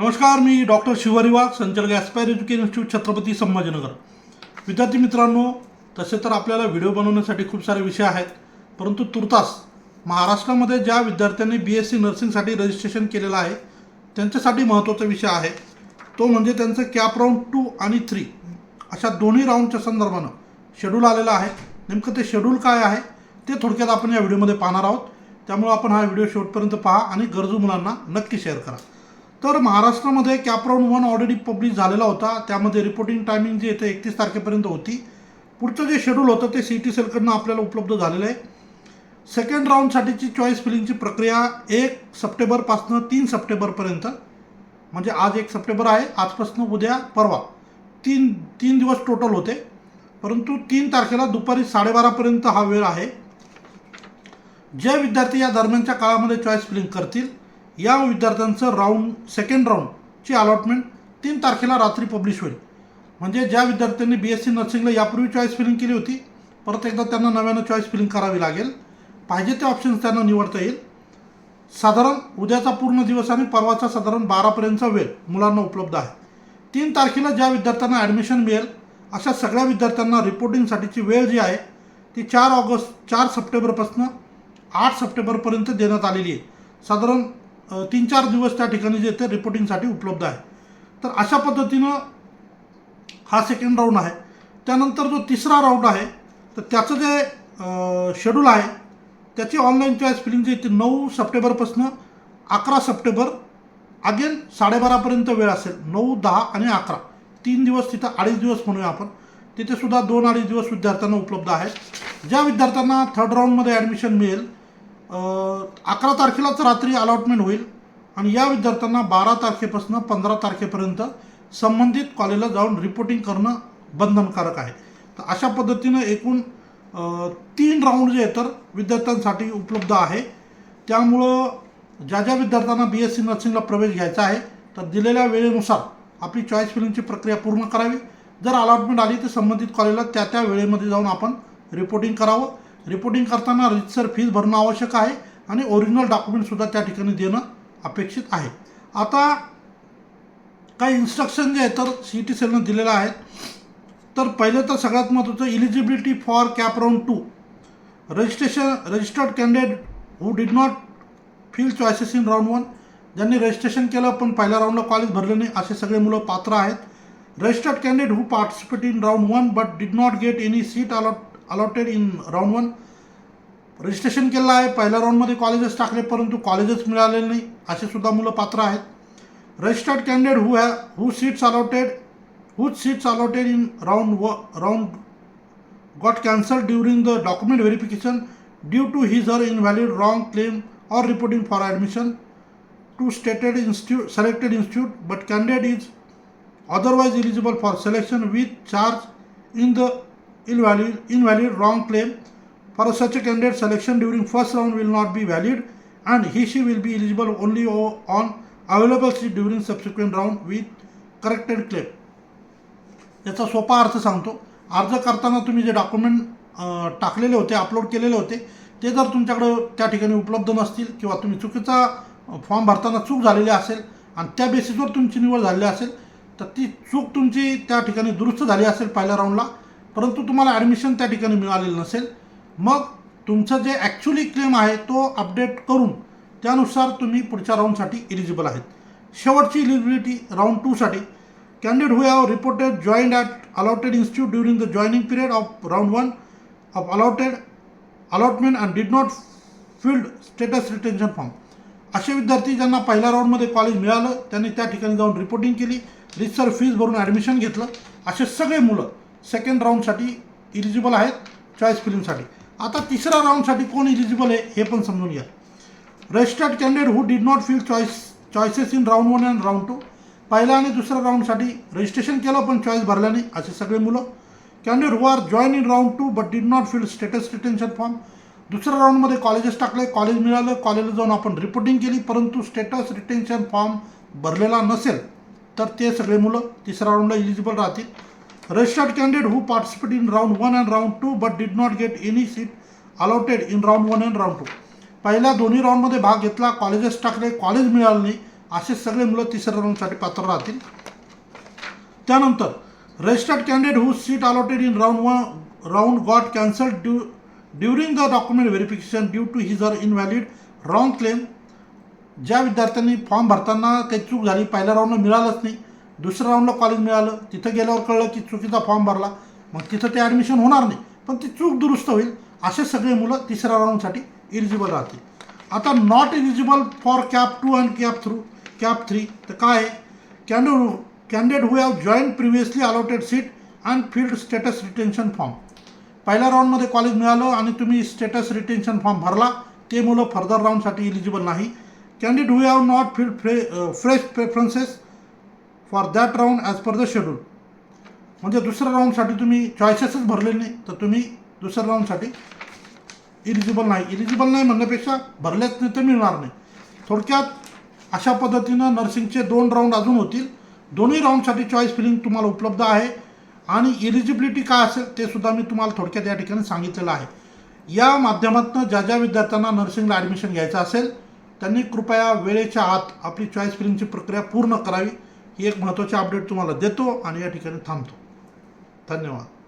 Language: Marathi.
नमस्कार मी डॉक्टर शिवारी वाघ संचालक Aspire education institute Chhatrapati Sambhajinagar. विद्यार्थी मित्रांनो तसे तर आपल्याला व्हिडिओ बनवण्यासाठी खूप सारे विषय आहेत परंतु तुर्तास महाराष्ट्रामध्ये ज्या विद्यार्थ्यांनी बी एस सी नर्सिंगसाठी रजिस्ट्रेशन केलेलं आहे त्यांच्यासाठी महत्त्वाचा विषय आहे. तो म्हणजे त्यांचं कॅप राऊंड टू आणि थ्री अशा दोन्ही राऊंडच्या संदर्भानं शेड्यूल आलेलं आहे. नेमकं ते शेड्यूल काय आहे ते थोडक्यात आपण या व्हिडिओमध्ये पाहणार आहोत. त्यामुळे आपण हा व्हिडिओ शेवटपर्यंत पहा आणि गरजू मुलांना नक्की शेअर करा. तर महाराष्ट्रामध्ये कॅप वन ऑलरेडी पब्लिश झालेला होता. त्यामध्ये रिपोर्टिंग टायमिंग जी येते एकतीस तारखेपर्यंत होती. पुढचं जे शेड्यूल होतं ते सी टी सेलकडनं आपल्याला उपलब्ध झालेलं आहे. सेकंड राऊंडसाठीची चॉईस फिलिंगची प्रक्रिया एक सप्टेंबरपासनं तीन सप्टेंबरपर्यंत म्हणजे आज एक सप्टेंबर आहे आजपासून उद्या परवा. तीन तीन दिवस टोटल होते. परंतु तीन तारखेला दुपारी साडेबारापर्यंत हा वेळ आहे. जे विद्यार्थी या दरम्यानच्या काळामध्ये चॉईस फिलिंग करतील या विद्यार्थ्यांचं राऊंड सेकंड राऊंडची अलॉटमेंट तीन तारखेला रात्री पब्लिश होईल. म्हणजे ज्या विद्यार्थ्यांनी बी एस सी नर्सिंगला यापूर्वी चॉईस फिलिंग केली होती परत एकदा त्यांना नव्यानं चॉईस फिलिंग करावी लागेल. पाहिजे ते ऑप्शन्स त्यांना निवडता येईल. साधारण उद्याचा पूर्ण दिवस आणि परवाचा साधारण बारापर्यंतचा वेळ मुलांना उपलब्ध आहे. तीन तारखेला ज्या विद्यार्थ्यांना ॲडमिशन मिळेल अशा सगळ्या विद्यार्थ्यांना रिपोर्टिंगसाठीची वेळ जी आहे ती चार ऑगस्ट चार सप्टेंबरपासून आठ सप्टेंबरपर्यंत देण्यात आलेली आहे. साधारण तीन चार दिवस त्या ठिकाणी जे ते रिपोर्टिंगसाठी उपलब्ध आहे. तर अशा पद्धतीनं हा सेकंड राऊंड आहे. त्यानंतर जो तिसरा राऊंड आहे तर त्याचं जे शेड्यूल आहे त्याची ऑनलाईन चॉईस फिलिंग जी ती नऊ सप्टेंबरपासून अकरा सप्टेंबर अगेन साडेबारापर्यंत वेळ असेल नऊ दहा आणि अकरा. तीन दिवस तिथं अडीच दिवस म्हणूया आपण. तिथेसुद्धा दोन अडीच दिवस विद्यार्थ्यांना उपलब्ध आहेत ज्या विद्यार्थ्यांना थर्ड राऊंडमध्ये ॲडमिशन मिळेल अकरा तारखेलाच रात्री अलॉटमेंट होईल. आणि या विद्यार्थ्यांना बारा तारखेपासून पंधरा तारखेपर्यंत संबंधित कॉलेजला जाऊन रिपोर्टिंग करणं बंधनकारक आहे. तर अशा पद्धतीनं एकूण तीन राऊंड जे आहे तर विद्यार्थ्यांसाठी उपलब्ध आहे. त्यामुळं ज्या ज्या विद्यार्थ्यांना बी एस सी नर्सिंगला प्रवेश घ्यायचा आहे तर दिलेल्या वेळेनुसार आपली चॉईस फिलिंगची प्रक्रिया पूर्ण करावी. जर अलॉटमेंट आली तर संबंधित कॉलेजला त्या त्या वेळेमध्ये जाऊन आपण रिपोर्टिंग करावं. रिपोर्टिंग करताना रजिस्टर फीज भरणं आवश्यक आहे आणि ओरिजिनल डॉक्युमेंटसुद्धा त्या ठिकाणी देणं अपेक्षित आहे. आता काही इन्स्ट्रक्शन जे आहे तर सी टी सेलनं दिलेलं आहे तर पहिले तर सगळ्यात महत्त्वाचं eligibility for CAP round two registration registered candidate who did not fill choices in round one ज्यांनी रजिस्ट्रेशन केलं पण पहिल्या राऊंडला कॉलेज भरले नाही असे सगळे मुलं पात्र आहेत. Registered candidate who participate in round one but did not get any seat allot allotted in round one registration केलं आहे. पहिल्या राऊंडमध्ये कॉलेजेस टाकले परंतु कॉलेजेस मिळाले नाही. असे सुद्धा मुलं पात्र आहेत. Registered candidate who ha who seats allotted who seats allotted in round व round got cancel during the document verification due to his or invalid wrong claim or reporting for admission to stated institute selected institute but candidate is otherwise eligible for selection with charge in the invalid invalid wrong claim for such a candidate selection during first round will not be valid and he she will be eligible only on available seat during subsequent round with corrected claim याचा सोपा अर्थ सांगतो अर्ज करताना तुम्ही जे डॉक्युमेंट टाकलेले होते अपलोड केलेले होते ते जर तुमच्याकडं त्या ठिकाणी उपलब्ध नसतील किंवा तुम्ही चुकीचा फॉर्म भरताना चूक झालेली असेल आणि त्या बेसिसवर तुमची निवड झालेली असेल तर ती चूक तुमची त्या ठिकाणी दुरुस्त झाली असेल पहिल्या राऊंडला परंतु तुम्हाला ॲडमिशन त्या ठिकाणी मिळालेलं नसेल. मग तुमचं जे ॲक्च्युली क्लेम आहे तो अपडेट करून त्यानुसार तुम्ही पुढच्या राऊंडसाठी इलिजिबल आहेत. शेवटची eligibility round टूसाठी candidate who have reported joined at allotted institute during the joining period of round 1 of allotted allotment and did not filled status retention form. असे विद्यार्थी ज्यांना पहिल्या राऊंडमध्ये कॉलेज मिळालं त्यांनी त्या ठिकाणी जाऊन रिपोर्टिंग केली. रिसर फीज भरून ॲडमिशन घेतलं. असे सगळे मुलं सेकंड राऊंडसाठी इलिजिबल आहेत चॉईस फिल्मसाठी आता तिसऱ्या राऊंडसाठी कोण इलिजिबल आहे हे पण समजून घ्या. Registered candidate who did not fill choice choices in round one and round two पहिल्या आणि दुसऱ्या राऊंडसाठी रजिस्ट्रेशन केलं पण चॉईस भरल्या नाही असे सगळे मुलं. Candidate who are join in round two but did not fill status retention form दुसऱ्या राऊंडमध्ये कॉलेजेस टाकले कॉलेज मिळालं कॉलेजला जाऊन आपण रिपोर्टिंग केली परंतु स्टेटस रिटेन्शन फॉर्म भरलेला नसेल तर ते सगळे मुलं तिसऱ्या राऊंडला इलिजिबल राहतील. Registered candidate who participated in round one and round two but did not get any seat allotted in round one and round two पहिल्या दोन्ही राऊंडमध्ये भाग घेतला. कॉलेजेस टाकले. कॉलेज मिळालं नाही. असे सगळे मुलं तिसऱ्या राऊंडसाठी पात्र राहतील. त्यानंतर registered candidate who seat allotted in round one round got cancel due during the document verification due to his are invalid wrong claim ज्या विद्यार्थ्यांनी फॉर्म भरताना काही चूक झाली पहिल्या राऊंडला मिळालंच नाही. दुसऱ्या राऊंडला कॉलेज मिळालं तिथं गेल्यावर कळलं की चुकीचा फॉर्म भरला. मग तिथं ते ॲडमिशन होणार नाही पण ती चूक दुरुस्त होईल असे सगळे मुलं तिसऱ्या राऊंडसाठी इलिजिबल राहतील. आता not eligible for CAP two and CAP through CAP three तर काय आहे? Candidate candidate who have join previously allotted seat and filled status retention form पहिल्या राऊंडमध्ये कॉलेज मिळालं आणि तुम्ही स्टेटस रिटेन्शन फॉर्म भरला ते मुलं फर्दर राऊंडसाठी इलिजिबल नाही. Candidate who have not filled fre fresh preferences for that round as per the schedule म्हणजे दुसऱ्या राऊंडसाठी तुम्ही चॉईसेसच भरले नाही तर तुम्ही दुसऱ्या राऊंडसाठी इलिजिबल नाही. इलिजिबल नाही म्हणण्यापेक्षा भरल्याच नाही तर मिळणार नाही. थोडक्यात अशा पद्धतीनं नर्सिंगचे दोन राऊंड अजून होतील. दोन्ही राऊंडसाठी चॉईस फिलिंग तुम्हाला उपलब्ध आहे. आणि इलिजिबिलिटी काय असेल ते सुद्धा मी तुम्हाला थोडक्यात या ठिकाणी सांगितलेलं आहे. या माध्यमातून ज्या ज्या विद्यार्थ्यांना नर्सिंगला ॲडमिशन घ्यायचं असेल त्यांनी कृपया वेळेच्या आत आपली चॉईस फिलिंगची प्रक्रिया पूर्ण करावी. एक महत्त्वाची अपडेट तुम्हाला देतो आणि या ठिकाणी थांबतो. धन्यवाद.